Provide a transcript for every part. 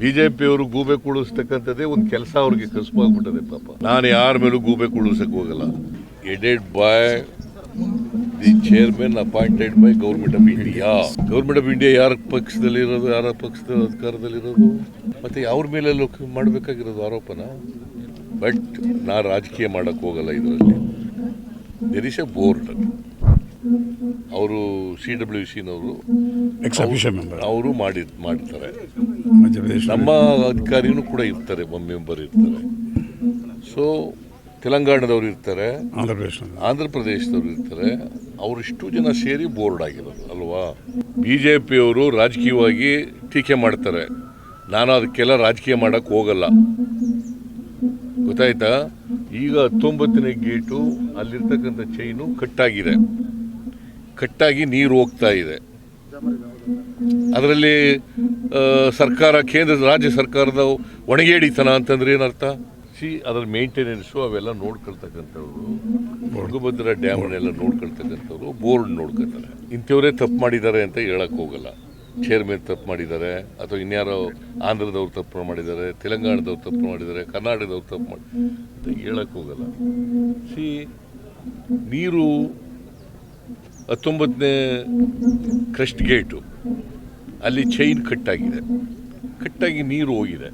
ಬಿಜೆಪಿಯವರು ಗೂಬೆ ಕೂಡಿಸ್ತಕ್ಕಂಥದ್ದೇ ಒಂದು ಕೆಲಸ ಅವ್ರಿಗೆ ಕಸುಬಾಗ್ಬಿಟ್ಟದೆ ಪಾಪ. ನಾನು ಯಾರ ಮೇಲೂ ಗೂಬೆ ಕೂಡಿಸಕ್ಕೆ ಹೋಗಲ್ಲ. Aided by the chairman appointed by government of India government of India ಯಾರ ಪಕ್ಷದಲ್ಲಿ ಇರೋದು, ಯಾರ ಪಕ್ಷದ ಅಧಿಕಾರದಲ್ಲಿರೋದು ಮತ್ತೆ ಅವ್ರ ಮೇಲೆ ಮಾಡಬೇಕಾಗಿರೋದು ಆರೋಪನ? ಬಟ್ ನಾ ರಾಜಕೀಯ ಮಾಡೋಕ್ಕೆ ಹೋಗಲ್ಲ ಇದರಲ್ಲಿ. ದೆರ್ ಇಸ್ ಎ ಬೋರ್ಡ್ ಅವರು ಸಿ ಡಬ್ಲ್ಯೂ ಸಿನವರು ಅವರು ಮಾಡಿ ಮಾಡ್ತಾರೆ. ನಮ್ಮ ಅಧಿಕಾರಿನೂ ಕೂಡ ಇರ್ತಾರೆ ಮೆಂಬರ್ ಇರ್ತಾರೆ. ಸೊ ತೆಲಂಗಾಣದವ್ರು ಇರ್ತಾರೆ ಆಂಧ್ರ ಪ್ರದೇಶದವರು ಇರ್ತಾರೆ ಪ್ರದೇಶದವ್ರು ಇರ್ತಾರೆ. ಅವರಿಷ್ಟು ಜನ ಸೇರಿ ಬೋರ್ಡ್ ಆಗಿರೋದು ಅಲ್ವಾ? ಬಿ ಜೆ ಪಿಯವರು ರಾಜಕೀಯವಾಗಿ ಟೀಕೆ ಮಾಡ್ತಾರೆ. ನಾನು ಅದಕ್ಕೆಲ್ಲ ರಾಜಕೀಯ ಮಾಡಕ್ಕೆ ಹೋಗಲ್ಲ. ಗೊತ್ತಾಯ್ತಾ? ಈಗ ಹತ್ತೊಂಬತ್ತನೇ ಗೇಟು ಅಲ್ಲಿರ್ತಕ್ಕಂಥ ಚೈನು ಕಟ್ಟಾಗಿದೆ. ಕಟ್ಟಾಗಿ ನೀರು ಹೋಗ್ತಾ ಇದೆ. ಅದರಲ್ಲಿ ಸರ್ಕಾರ, ಕೇಂದ್ರ, ರಾಜ್ಯ ಸರ್ಕಾರದ ಒಣಗೇಡಿತನ ಅಂತಂದ್ರೆ ಏನರ್ಥ? ಸಿ, ಅದರ ಮೇಂಟೆನೆನ್ಸು ಅವೆಲ್ಲ ನೋಡ್ಕೊಳ್ತಕ್ಕಂಥವ್ರು ತುಂಗಭದ್ರಾ ಡ್ಯಾಮ್ನೆಲ್ಲ ನೋಡ್ಕೊಳ್ತಕ್ಕಂಥವ್ರು ಬೋರ್ಡ್ ನೋಡ್ಕೊಳ್ತಾರೆ. ಇಂಥವರೇ ತಪ್ಪು ಮಾಡಿದ್ದಾರೆ ಅಂತ ಹೇಳಕ್ ಹೋಗಲ್ಲ. ಚೇರ್ಮನ್ ತಪ್ಪು ಮಾಡಿದ್ದಾರೆ, ಅಥವಾ ಇನ್ಯಾರೋ ಆಂಧ್ರದವ್ರು ತಪ್ಪು ಮಾಡಿದ್ದಾರೆ, ತೆಲಂಗಾಣದವ್ರು ತಪ್ಪು ಮಾಡಿದ್ದಾರೆ, ಕರ್ನಾಟಕದವ್ರು ತಪ್ಪು ಮಾಡಿ ಅಂತ ಹೇಳಕ್ ಹೋಗಲ್ಲ. ಸಿ, ನೀರು ಹತ್ತೊಂಬತ್ತನೇ ಕ್ರೆಸ್ಟ್ ಗೇಟು ಅಲ್ಲಿ ಚೈನ್ ಕಟ್ಟಾಗಿದೆ ಕಟ್ಟಾಗಿ ನೀರು ಹೋಗಿದೆ.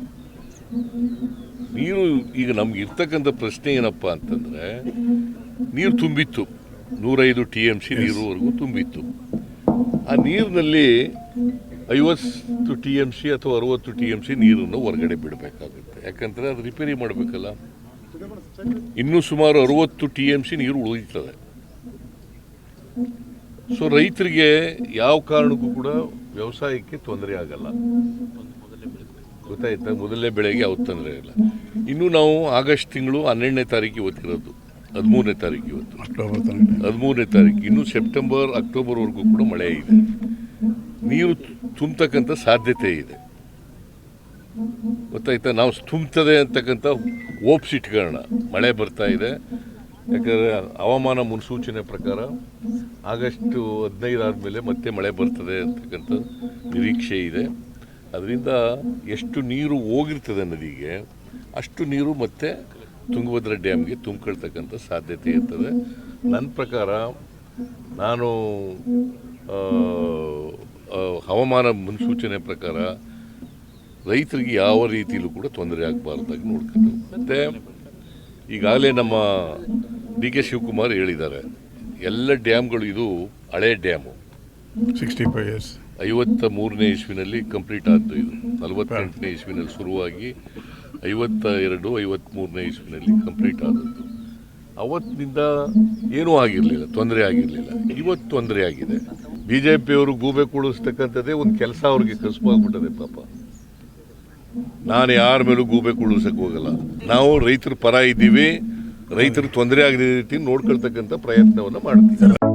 ನೀರು ಈಗ ನಮ್ಗೆ ಇರ್ತಕ್ಕಂಥ ಪ್ರಶ್ನೆ ಏನಪ್ಪ ಅಂತಂದರೆ ನೀರು ತುಂಬಿತ್ತು. ನೂರೈದು ಟಿ ಎಂ ಸಿ ನೀರುವರೆಗೂ ತುಂಬಿತ್ತು. ಆ ನೀರಿನಲ್ಲಿ ಐವತ್ತು ಟಿ ಎಂ ಸಿ ಅಥವಾ ಅರುವತ್ತು ಟಿ ಎಂ ಸಿ ನೀರನ್ನು ಹೊರಗಡೆ ಬಿಡಬೇಕಾಗುತ್ತೆ. ಯಾಕಂದರೆ ಅದು ರಿಪೇರಿ ಮಾಡಬೇಕಲ್ಲ. ಇನ್ನೂ ಸುಮಾರು ಅರುವತ್ತು ಟಿ ಎಂ ಸಿ ನೀರು ಉಳಿತದೆ ಸೊ ರೈತರಿಗೆ ಯಾವ ಕಾರಣಕ್ಕೂ ಕೂಡ ವ್ಯವಸಾಯಕ್ಕೆ ತೊಂದರೆ ಆಗಲ್ಲ. ಗೊತ್ತಾಯ್ತಾ? ಮೊದಲನೇ ಬೆಳೆಗೆ ಯಾವ ತೊಂದರೆ ಇಲ್ಲ. ಇನ್ನು ನಾವು ಆಗಸ್ಟ್ ತಿಂಗಳು ಹನ್ನೆರಡನೇ ತಾರೀಕು ಇವತ್ತಿರೋದು. ಹದಿಮೂರನೇ ತಾರೀಕು ಇವತ್ತು. ಹದಿಮೂರನೇ ತಾರೀಕು ಇನ್ನು ಸೆಪ್ಟೆಂಬರ್ ಅಕ್ಟೋಬರ್ವರೆಗೂ ಕೂಡ ಮಳೆ ಇದೆ. ನೀರು ತುಂಬತಕ್ಕಂಥ ಸಾಧ್ಯತೆ ಇದೆ. ಗೊತ್ತಾಯ್ತಾ? ನಾವು ತುಂಬ್ತದೆ ಅಂತಕ್ಕಂಥ ಓಪ್ಸ್ ಇಟ್ಕೊಳ್ಳೋಣ. ಮಳೆ ಬರ್ತಾ ಇದೆ. ಯಾಕಂದರೆ ಹವಾಮಾನ ಮುನ್ಸೂಚನೆ ಪ್ರಕಾರ ಆಗಸ್ಟ್ ಹದಿನೈದು ಆದಮೇಲೆ ಮತ್ತೆ ಮಳೆ ಬರ್ತದೆ ಅಂತಕ್ಕಂಥ ನಿರೀಕ್ಷೆ ಇದೆ. ಅದರಿಂದ ಎಷ್ಟು ನೀರು ಹೋಗಿರ್ತದೆ ನದಿಗೆ, ಅಷ್ಟು ನೀರು ಮತ್ತೆ ತುಂಗಭದ್ರಾ ಡ್ಯಾಮ್ಗೆ ತುಂಬಿಕೊಳ್ತಕ್ಕಂಥ ಸಾಧ್ಯತೆ ಇರ್ತದೆ. ನನ್ನ ಪ್ರಕಾರ ನಾನು ಹವಾಮಾನ ಮುನ್ಸೂಚನೆ ಪ್ರಕಾರ ರೈತರಿಗೆ ಯಾವ ರೀತಿಯಲ್ಲೂ ಕೂಡ ತೊಂದರೆ ಆಗಬಾರ್ದಾಗಿ ನೋಡ್ಕೊಂಡು. ಮತ್ತು ಈಗಾಗಲೇ ನಮ್ಮ ಡಿ ಕೆ ಶಿವಕುಮಾರ್ ಹೇಳಿದ್ದಾರೆ ಎಲ್ಲ ಡ್ಯಾಮ್ಗಳು ಇದು ಹಳೆ ಡ್ಯಾಮು. ಸಿಕ್ಸ್ಟಿ ಫೈವ್ ಇಯರ್ಸ್ ಐವತ್ತ ಮೂರನೇ ಇಸ್ವಿನಲ್ಲಿ ಕಂಪ್ಲೀಟ್ ಆಯಿತು ಇದು. ನಲವತ್ತೆಂಟನೇ ಇಸ್ವಿನಲ್ಲಿ ಶುರುವಾಗಿ ಐವತ್ತ ಎರಡು ಐವತ್ತ್ಮೂರನೇ ಇಸ್ವಿನಲ್ಲಿ ಕಂಪ್ಲೀಟ್ ಆದದ್ದು. ಅವತ್ತಿನಿಂದ ಏನೂ ಆಗಿರಲಿಲ್ಲ ತೊಂದರೆ ಆಗಿರಲಿಲ್ಲ. ಇವತ್ತು ತೊಂದರೆ ಆಗಿದೆ. ಬಿ ಜೆ ಪಿಯವರು ಗೂಬೆ ಕೂಡಿಸ್ತಕ್ಕಂಥದ್ದೇ ಒಂದು ಕೆಲಸ ಅವ್ರಿಗೆ ಕಸುಬಾಗ್ಬಿಟ್ಟದೆ ಪಾಪ. ನಾನು ಯಾರ ಮೇಲೂ ಗೂಬೆ ಕೂಡಿಸಕ್ ಹೋಗಲ್ಲ. ನಾವು ರೈತರ ಪರ ಇದ್ದೀವಿ, ರೈತರ ತೊಂದರೆ ಆಗದ ರೀತಿ ನೋಡ್ಕೊಳ್ತಕ್ಕಂಥ ಪ್ರಯತ್ನವನ್ನು ಮಾಡ್ತೀವಿ